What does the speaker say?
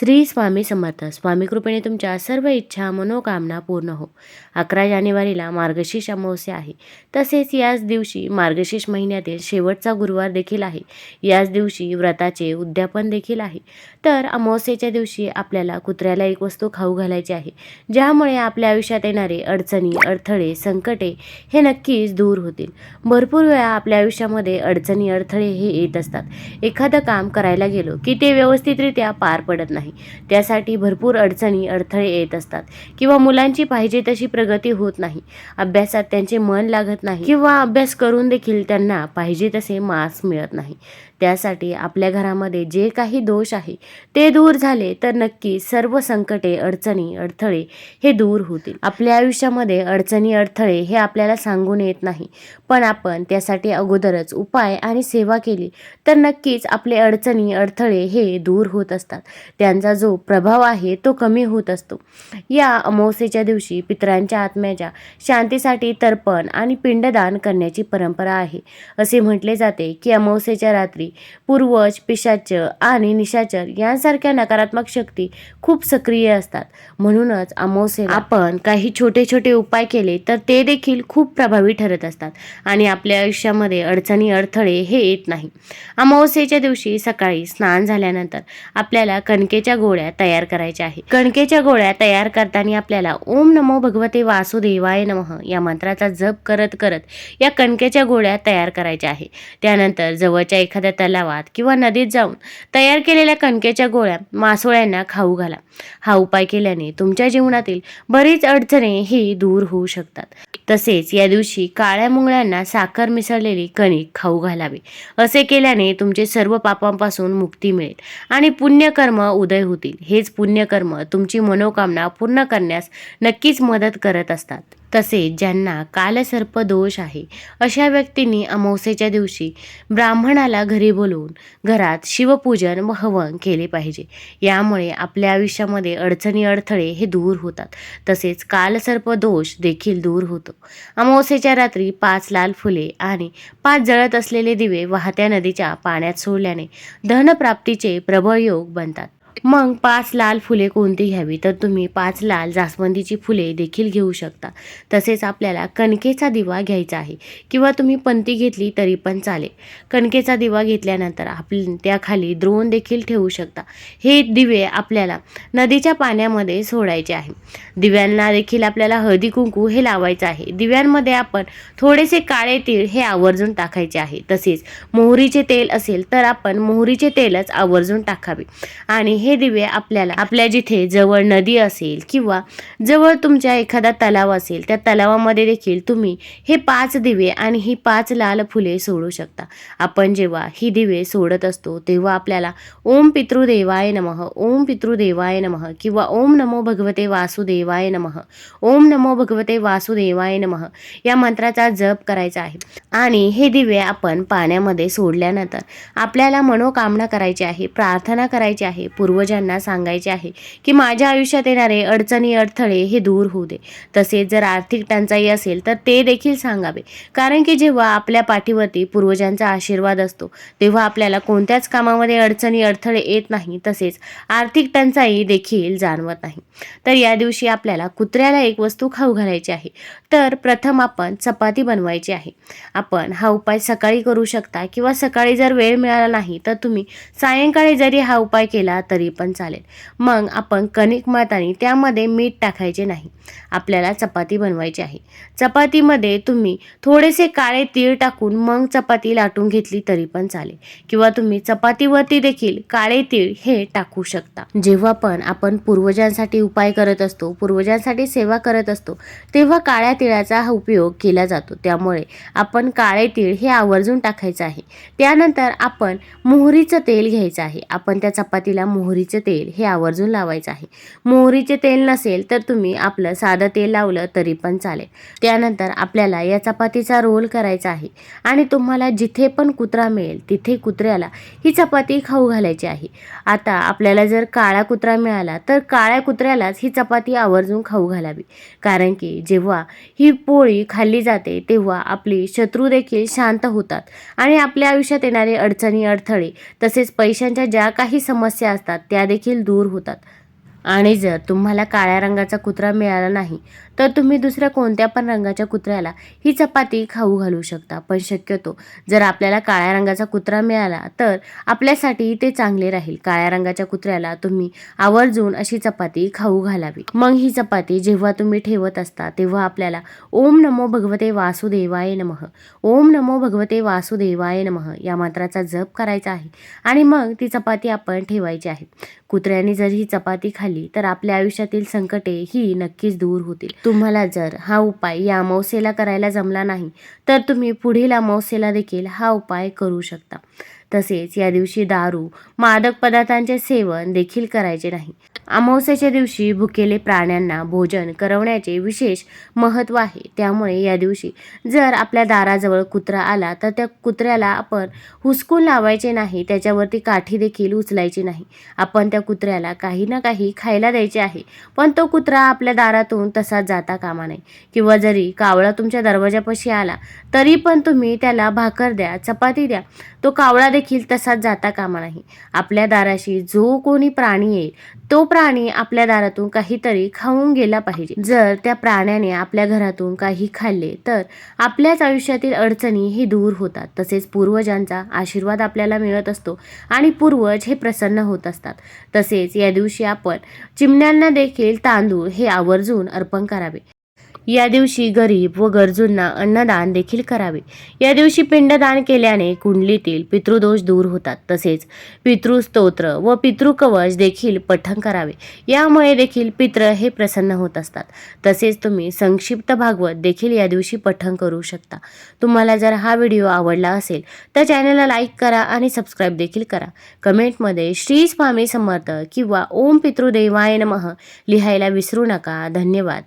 श्री स्वामी समर्थ. स्वामी कृपेने तुमच्या सर्व इच्छा मनोकामना पूर्ण हो. अकरा जानेवारीला मार्गशीर्ष अमावस्या आहे. तसेच याच दिवशी मार्गशीर्ष महिन्यातील शेवटचा गुरुवार देखील आहे. याच दिवशी व्रताचे उद्यापन देखील आहे. तर अमावस्येच्या दिवशी आपल्याला कुत्र्याला एक वस्तू खाऊ घालायची आहे. ज्यामुळे आपल्या आयुष्यात येणारे अडचणी अडथळे संकटे हे नक्कीच दूर होतील. भरपूर वेळा आपल्या आयुष्यामध्ये अडचणी अडथळे हे येत असतात. एखादं काम करायला गेलो की ते व्यवस्थितरित्या पार पडत नाही. त्यासाठी भरपूर अडचणी अडथळे येत असतात. किंवा मुलांची पाहिजे तशी प्रगती होत नाही. अभ्यासात त्यांचे मन लागत नाही. किंवा अभ्यास करून देखील त्यांना पाहिजे तसे मार्क्स मिळत नाही. त्यासाठी आपल्या घरामध्ये जे काही दोष आहे ते दूर झाले तर नक्की सर्व संकटे अडचणी अडथळे हे दूर होतील. आपल्या आयुष्यामध्ये अडचणी अडथळे हे आपल्याला सांगून येत नाही. पण आपण त्यासाठी अगोदरच उपाय आणि सेवा केली तर नक्कीच आपले अडचणी अडथळे हे दूर होत असतात. त्या त्यांचा जो प्रभाव आहे तो कमी होत असतो. या अमावस्येच्या दिवशी पितरांच्या आत्म्याच्या शांतीसाठी तर्पण आणि पिंडदान करण्याची परंपरा आहे. असे म्हटले जाते की अमावस्येच्या रात्री पूर्वज पिशाच आणि निशाचर यांसारख्या नकारात्मक शक्ती खूप सक्रिय असतात. म्हणूनच अमावस्येला आपण काही छोटे छोटे उपाय केले तर ते देखील खूप प्रभावी ठरत असतात आणि आपल्या आयुष्यामध्ये अडचणी अडथळे हे येत नाही. अमावस्येच्या दिवशी सकाळी स्नान झाल्यानंतर आपल्याला कणके कणकेच्या गोळ्या तयार करायच्या आहे कणकेच्या गोळ्या तयार करताना आपल्याला ओम नमो भगवते वासुदेवाय नमः या मंत्राचा जप करत करत या कणकेच्या गोळ्या तयार करायच्या आहे. त्यानंतर जवळच्या एखाद्या तलावात किंवा नदीत जाऊन तयार केलेल्या कणकेच्या गोळ्या मासोळ्यांना खाऊ घाला. हा उपाय केल्याने तुमच्या जीवनातील बरीच अडचणी ही दूर होऊ शकतात. तसेच या दिवशी काळ्या मुंगळ्यांना साखर मिसळलेली कणिक खाऊ घालावे. असे केल्याने तुमचे सर्व पापांपासून मुक्ती मिळेल आणि पुण्यकर्म उदय होतील. हेच पुण्यकर्म तुमची मनोकामना पूर्ण करण्यास नक्कीच मदत करत असतात. तसेच ज्यांना कालसर्प दोष आहे अशा व्यक्तींनी अमावस्येच्या दिवशी ब्राह्मणाला घरी बोलवून घरात शिवपूजन व हवन केले पाहिजे. यामुळे आपल्या आयुष्यामध्ये अडचणी अडथळे हे दूर होतात. तसेच कालसर्प दोष देखील दूर होतो. अमावस्येच्या रात्री पाच लाल फुले आणि पाच जळत असलेले दिवे वाहत्या नदीच्या पाण्यात सोडल्याने धनप्राप्तीचे प्रबळ योग बनतात. मग पाच लाल फुले कोणती घ्यावी? तर तुम्ही पाच लाल जास्वंदीची फुले देखील घेऊ शकता. तसेच आपल्याला कणकेचा दिवा घ्यायचा आहे. किंवा तुम्ही पंती घेतली तरी पण चालेल. कणकेचा दिवा घेतल्यानंतर आप त्याखाली द्रोण देखील ठेवू शकता. हे दिवे आपल्याला नदीच्या पाण्यामध्ये सोडायचे आहे. दिव्यांना देखील आपल्याला हळदी कुंकू हे लावायचं आहे. दिव्यांमध्ये आपण थोडेसे काळे तीळ हे आवर्जून टाकायचे आहे. तसेच मोहरीचे तेल असेल तर आपण मोहरीचे तेलच आवर्जून टाकावे. आणि हे दिवे आपल्याला आपल्या जिथे जवळ नदी असेल किंवा जवळ तुमच्या एखादा तलाव असेल त्या तलावामध्ये देखील तुम्ही हे पाच दिवे आणि ही पाच लाल फुले सोडू शकता. आपण जेव्हा ही दिवे सोडत असतो तेव्हा आपल्याला ओम पितृदेवाय नमः ओम पितृदेवाय नमः किंवा ओम नमो भगवते वासुदेवाय नमः ओम नमो भगवते वासुदेवाय नमः या मंत्राचा जप करायचा आहे. आणि हे दिवे आपण पाण्यामध्ये सोडल्यानंतर आपल्याला मनोकामना करायची आहे प्रार्थना करायची आहे पूर्व पूर्वजांना सांगायचे आहे की माझ्या आयुष्यात येणारे अडचणी अडथळे हे दूर होऊ दे. तसेच जर आर्थिक टंचाई असेल तर ते देखील सांगावे. कारण की जेव्हा आपल्या पाठीवरती पूर्वजांचा आशीर्वाद असतो तेव्हा आपल्याला कोणत्याच कामामध्ये अडचणी अडथळे येत नाही. तसेच आर्थिक टंचाई देखील जाणवत नाही. तर या दिवशी आपल्याला कुत्र्याला एक वस्तू खाऊ घालायची आहे. तर प्रथम आपण चपाती बनवायची आहे. आपण हा उपाय सकाळी करू शकता किंवा सकाळी जर वेळ मिळाला नाही तर तुम्ही सायंकाळी जरी हा उपाय केला तरी पण चालेल. मग आपण कणिक मळताना त्यामध्ये मीठ टाकायचे नाही. आपल्याला चपाती बनवायची आहे. चपातीमध्ये तुम्ही थोडेसे काळे तीळ टाकून मग चपाती लाटून घेतली तरी पण चालेल. किंवा तुम्ही चपातीवरती देखील काळे तीळ हे टाकू शकता. जेव्हा पण आपण पूर्वजांसाठी उपाय करत असतो पूर्वजांसाठी सेवा करत असतो तेव्हा काळ्या तिळाचा हा उपयोग केला जातो. त्यामुळे आपण काळे तीळ हे आवर्जून टाकायचं आहे. त्यानंतर आपण मोहरीचं तेल घ्यायचं आहे. आपण त्या चपातीला मोहरी मोहरीचं तेल हे आवर्जून लावायचं आहे. मोहरीचे तेल नसेल तर तुम्ही आपलं साधं तेल लावलं तरी पण चालेल. त्यानंतर आपल्याला या चपातीचा रोल करायचा आहे आणि तुम्हाला जिथे पण कुत्रा मिळेल तिथे कुत्र्याला ही चपाती खाऊ घालायची आहे. आता आपल्याला जर काळा कुत्रा मिळाला तर काळ्या कुत्र्यालाच ही चपाती आवर्जून खाऊ घालावी. कारण की जेव्हा ही पोळी खाल्ली जाते तेव्हा आपली शत्रू देखील शांत होतात आणि आपल्या आयुष्यात येणारे अडचणी अडथळे तसेच पैशांच्या ज्या काही समस्या असतात त्या देखील दूर होतात. आणि जर तुम्हाला काळ्या रंगाचा कुत्रा मिळाला नाही तर तुम्ही दुसऱ्या कोणत्या पण रंगाच्या कुत्र्याला ही चपाती खाऊ घालू शकता. पण शक्यतो जर आपल्याला काळ्या रंगाचा कुत्रा मिळाला तर आपल्यासाठी ते चांगले राहील. काळ्या रंगाच्या कुत्र्याला तुम्ही आवर्जून अशी चपाती खाऊ घालावी. मग ही चपाती जेव्हा तुम्ही ठेवत असता तेव्हा आपल्याला ओम नमो भगवते वासुदेवाय नमः. ओम नमो भगवते वासुदेवाय नमः. या मंत्राचा जप करायचा आहे आणि मग ती चपाती आपण ठेवायची आहे. कुत्र्याने जर ही चपाती झाली तर आपल्या आयुष्यातील संकटे ही नक्कीच दूर होतील. तुम्हाला जर हा उपाय या अमावस्येला करायला जमला नाही तर तुम्ही पुढील अमावस्येला देखील हा उपाय करू शकता. तसेच या दिवशी दारू मादक पदार्थांचे सेवन देखील करायचे नाही. अमावस्याच्या दिवशी भुकेले प्राण्यांना भोजन करवण्याचे विशेष महत्त्व आहे. त्यामुळे या दिवशी जर आपल्या दाराजवळ कुत्रा आला तर त्या कुत्र्याला आपण हुसकून लावायचे नाही त्याच्यावरती काठी देखील उचलायची नाही. आपण त्या कुत्र्याला काही ना काही खायला द्यायचे आहे पण तो कुत्रा आपल्या दारातून तसाच जाता कामा नाही किंवा जरी कावळा तुमच्या दरवाजापाशी आला तरी पण तुम्ही त्याला भाकर द्या चपाती द्या तो कावळा देखील तसाच जाता कामा नाही. आपल्या दाराशी जो कोणी प्राणी येईल तो प्राणी आपल्या दारातून काहीतरी खाऊन गेला पाहिजे. जर त्या प्राण्याने आपल्या घरातून काही खाल्ले तर आपल्याच आयुष्यातील अडचणी हे दूर होतात. तसेच पूर्वजांचा आशीर्वाद आपल्याला मिळत असतो आणि पूर्वज हे प्रसन्न होत असतात. तसेच या दिवशी आपण चिमण्यांना देखील तांदूळ हे आवर्जून अर्पण करावे. या दिवशी गरीब व गरजूंना अन्नदान देखील करावे. या दिवशी पिंडदान केल्याने कुंडलीतील पितृदोष दूर होतात. तसेच पितृस्तोत्र व पितृकवच देखील पठण करावे. यामुळे देखील पित्र हे प्रसन्न होत असतात. तसेच तुम्ही संक्षिप्त भागवत देखील या दिवशी पठण करू शकता. तुम्हाला जर हा व्हिडिओ आवडला असेल तर चॅनलला लाईक करा आणि सबस्क्राईब देखील करा. कमेंटमध्ये श्री स्वामी समर्थ किंवा ओम पितृदेवाय नमः लिहायला विसरू नका. धन्यवाद.